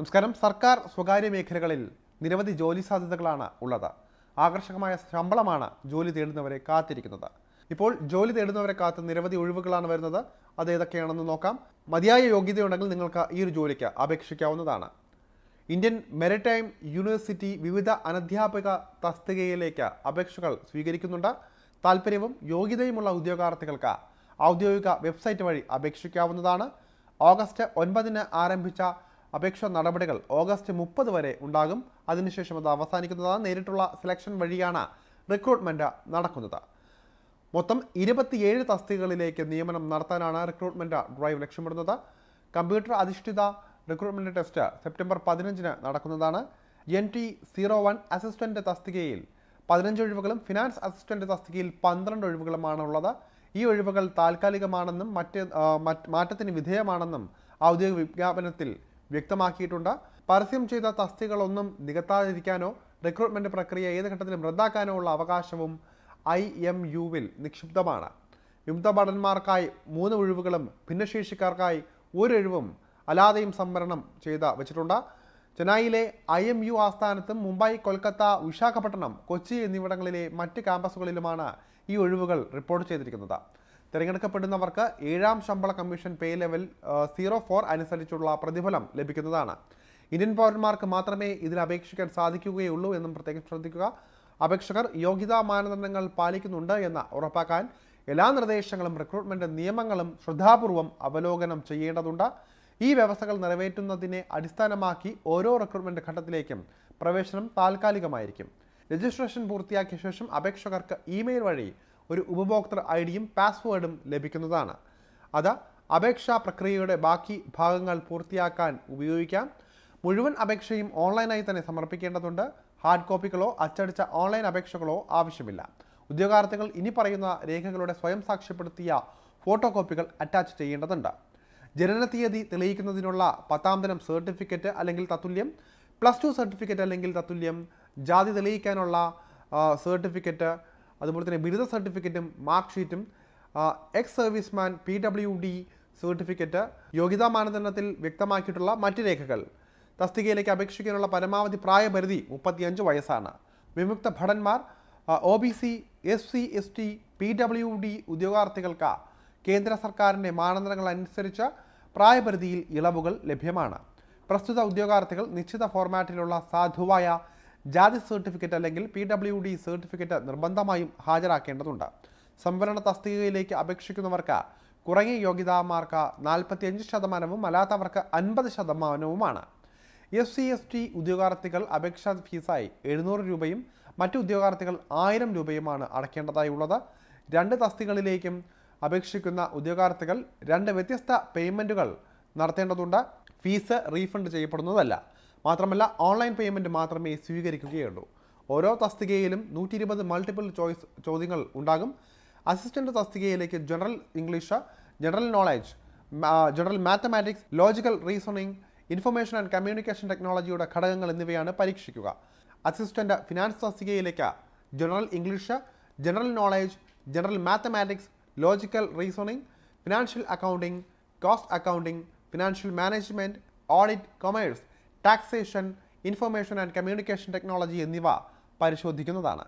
നമസ്കാരം. സർക്കാർ സ്വകാര്യ മേഖലകളിൽ നിരവധി ജോലി സാധ്യതകളാണ് ഉള്ളത്. ആകർഷകമായ ശമ്പളമാണ് ജോലി തേടുന്നവരെ കാത്തിരിക്കുന്നത്. ഇപ്പോൾ ജോലി തേടുന്നവരെ കാത്ത് നിരവധി ഒഴിവുകളാണ് വരുന്നത്. അത് ഏതൊക്കെയാണെന്ന് നോക്കാം. മതിയായ യോഗ്യതയുണ്ടെങ്കിൽ നിങ്ങൾക്ക് ഈ ഒരു ജോലിക്ക് അപേക്ഷിക്കാവുന്നതാണ്. ഇന്ത്യൻ മെറിടൈം യൂണിവേഴ്സിറ്റി വിവിധ അനധ്യാപക തസ്തികയിലേക്ക് അപേക്ഷകൾ സ്വീകരിക്കുന്നുണ്ട്. താല്പര്യവും യോഗ്യതയുമുള്ള ഉദ്യോഗാർത്ഥികൾക്ക് ഔദ്യോഗിക വെബ്സൈറ്റ് വഴി അപേക്ഷിക്കാവുന്നതാണ്. ഓഗസ്റ്റ് ഒൻപതിന് ആരംഭിച്ച അപേക്ഷ നടപടികൾ ഓഗസ്റ്റ് മുപ്പത് വരെ ഉണ്ടാകും. അതിനുശേഷം അത് അവസാനിക്കുന്നതാണ് നേരിട്ടുള്ള സെലക്ഷൻ വഴിയാണ് റിക്രൂട്ട്മെന്റ് നടക്കുന്നത്. മൊത്തം ഇരുപത്തിയേഴ് തസ്തികകളിലേക്ക് നിയമനം നടത്താനാണ് റിക്രൂട്ട്മെന്റ് ഡ്രൈവ് ലക്ഷ്യമിടുന്നത്. കമ്പ്യൂട്ടർ അധിഷ്ഠിത റിക്രൂട്ട്മെന്റ് ടെസ്റ്റ് സെപ്റ്റംബർ പതിനഞ്ചിന് നടക്കുന്നതാണ്. N T zero one assistant തസ്തികയിൽ പതിനഞ്ച് ഒഴിവുകളും ഫിനാൻസ് അസിസ്റ്റന്റ് തസ്തികയിൽ പന്ത്രണ്ട് ഒഴിവുകളുമാണ് ഉള്ളത് ഈ ഒഴിവുകൾ താൽക്കാലികമാണെന്നും മറ്റ് മാറ്റത്തിന് വിധേയമാണെന്നും ഔദ്യോഗിക വിജ്ഞാപനത്തിൽ വ്യക്തമാക്കിയിട്ടുണ്ട്. പരസ്യം ചെയ്ത തസ്തികളൊന്നും നികത്താതിരിക്കാനോ റിക്രൂട്ട്മെന്റ് പ്രക്രിയ ഏത് ഘട്ടത്തിലും റദ്ദാക്കാനോ ഉള്ള അവകാശവും ഐ എം യുവിൽ നിക്ഷിപ്തമാണ്. വിമുക്ത ഭടന്മാർക്കായി മൂന്ന് ഒഴിവുകളും ഭിന്നശേഷിക്കാർക്കായി ഒരു ഒഴിവും അല്ലാതെയും സംവരണം ചെയ്ത് വെച്ചിട്ടുണ്ട്. ചെന്നൈയിലെ ഐ എം യു ആസ്ഥാനത്തും മുംബൈ കൊൽക്കത്ത വിശാഖപട്ടണം കൊച്ചി എന്നിവിടങ്ങളിലെ മറ്റ് ക്യാമ്പസുകളിലുമാണ് ഈ ഒഴിവുകൾ റിപ്പോർട്ട് ചെയ്തിരിക്കുന്നത്. തിരഞ്ഞെടുക്കപ്പെടുന്നവർക്ക് ഏഴാം ശമ്പള commission pay level zero four അനുസരിച്ചുള്ള പ്രതിഫലം ലഭിക്കുന്നതാണ്. ഇന്ത്യൻ പൗരന്മാർക്ക് മാത്രമേ ഇതിൽ അപേക്ഷിക്കാൻ സാധിക്കുകയുള്ളൂ എന്നും പ്രത്യേകം ശ്രദ്ധിക്കുക. അപേക്ഷകർ യോഗ്യതാ മാനദണ്ഡങ്ങൾ പാലിക്കുന്നുണ്ട് എന്ന് ഉറപ്പാക്കാൻ എല്ലാ നിർദ്ദേശങ്ങളും റിക്രൂട്ട്മെന്റ് നിയമങ്ങളും ശ്രദ്ധാപൂർവം അവലോകനം ചെയ്യേണ്ടതുണ്ട്. ഈ വ്യവസ്ഥകൾ നിറവേറ്റുന്നതിനെ അടിസ്ഥാനമാക്കി ഓരോ റിക്രൂട്ട്മെന്റ് ഘട്ടത്തിലേക്കും പ്രവേശനം താൽക്കാലികമായിരിക്കും. രജിസ്ട്രേഷൻ പൂർത്തിയാക്കിയ ശേഷം അപേക്ഷകർക്ക് ഇമെയിൽ വഴി ഒരു ഉപഭോക്തൃ ഐ ഡിയും പാസ്വേഡും ലഭിക്കുന്നതാണ്. അത് അപേക്ഷാ പ്രക്രിയയുടെ ബാക്കി ഭാഗങ്ങൾ പൂർത്തിയാക്കാൻ ഉപയോഗിക്കാം. മുഴുവൻ അപേക്ഷയും ഓൺലൈനായി തന്നെ സമർപ്പിക്കേണ്ടതുണ്ട്. ഹാർഡ് കോപ്പികളോ അച്ചടിച്ച ഓൺലൈൻ അപേക്ഷകളോ ആവശ്യമില്ല. ഉദ്യോഗാർത്ഥികൾ ഇനി പറയുന്ന രേഖകളുടെ സ്വയം സാക്ഷ്യപ്പെടുത്തിയ ഫോട്ടോ കോപ്പികൾ അറ്റാച്ച് ചെയ്യേണ്ടതുണ്ട്. ജനനതീയതി തെളിയിക്കുന്നതിനുള്ള പത്താം ദിനം സർട്ടിഫിക്കറ്റ് അല്ലെങ്കിൽ തത്തുല്യം പ്ലസ് ടു സർട്ടിഫിക്കറ്റ് അല്ലെങ്കിൽ തത്തുല്യം ജാതി തെളിയിക്കാനുള്ള സർട്ടിഫിക്കറ്റ് അതുപോലെ തന്നെ ബിരുദ സർട്ടിഫിക്കറ്റും മാർക്ക് ഷീറ്റും ex serviceman P W D certificate യോഗ്യതാ മാനദണ്ഡത്തിൽ വ്യക്തമാക്കിയിട്ടുള്ള മറ്റ് രേഖകൾ. തസ്തികയിലേക്ക് അപേക്ഷിക്കാനുള്ള പരമാവധി പ്രായപരിധി മുപ്പത്തിയഞ്ച് വയസ്സാണ്. വിമുക്ത ഭടന്മാർ O B C S C S T P W D ഉദ്യോഗാർത്ഥികൾക്ക് കേന്ദ്ര സർക്കാരിന്റെ മാനദണ്ഡങ്ങൾ അനുസരിച്ച് പ്രായപരിധിയിൽ ഇളവുകൾ ലഭ്യമാണ്. പ്രസ്തുത ഉദ്യോഗാർത്ഥികൾ നിശ്ചിത ഫോർമാറ്റിലുള്ള സാധുവായ ജാതി സർട്ടിഫിക്കറ്റ് അല്ലെങ്കിൽ പി ഡബ്ല്യു ഡി സർട്ടിഫിക്കറ്റ് നിർബന്ധമായും ഹാജരാക്കേണ്ടതുണ്ട്. സംവരണ തസ്തികയിലേക്ക് അപേക്ഷിക്കുന്നവർക്ക് കുറഞ്ഞ യോഗ്യതാമാർക്ക് നാൽപ്പത്തിയഞ്ച് ശതമാനവും അല്ലാത്തവർക്ക് അൻപത് ശതമാനവുമാണ്. എസ് സി എസ് ടി ഉദ്യോഗാർത്ഥികൾ അപേക്ഷാ ഫീസായി എഴുന്നൂറ് രൂപയും മറ്റു ഉദ്യോഗാർത്ഥികൾ ആയിരം രൂപയുമാണ് അടയ്ക്കേണ്ടതായി ഉള്ളത് രണ്ട് തസ്തികളിലേക്കും അപേക്ഷിക്കുന്ന ഉദ്യോഗാർത്ഥികൾ രണ്ട് വ്യത്യസ്ത പേയ്മെന്റുകൾ നടത്തേണ്ടതുണ്ട്. ഫീസ് റീഫണ്ട് ചെയ്യപ്പെടുന്നതല്ല. മാത്രമല്ല ഓൺലൈൻ പേയ്മെന്റ് മാത്രമേ സ്വീകരിക്കുകയുള്ളൂ. ഓരോ തസ്തികയിലും നൂറ്റി ഇരുപത് മൾട്ടിപ്പിൾ ചോയ്സ് ചോദ്യങ്ങൾ ഉണ്ടാകും. അസിസ്റ്റന്റ് തസ്തികയിലേക്ക് general English general knowledge general mathematics logical reasoning information and communication ടെക്നോളജിയുടെ ഘടകങ്ങൾ എന്നിവയാണ് പരീക്ഷിക്കുക. അസിസ്റ്റന്റ് ഫിനാൻസ് തസ്തികയിലേക്ക് general English general knowledge general mathematics logical reasoning financial accounting cost accounting financial management audit commerce taxation information and communication technology എന്നിവ പരിശോധിക്കുന്നതാണ്.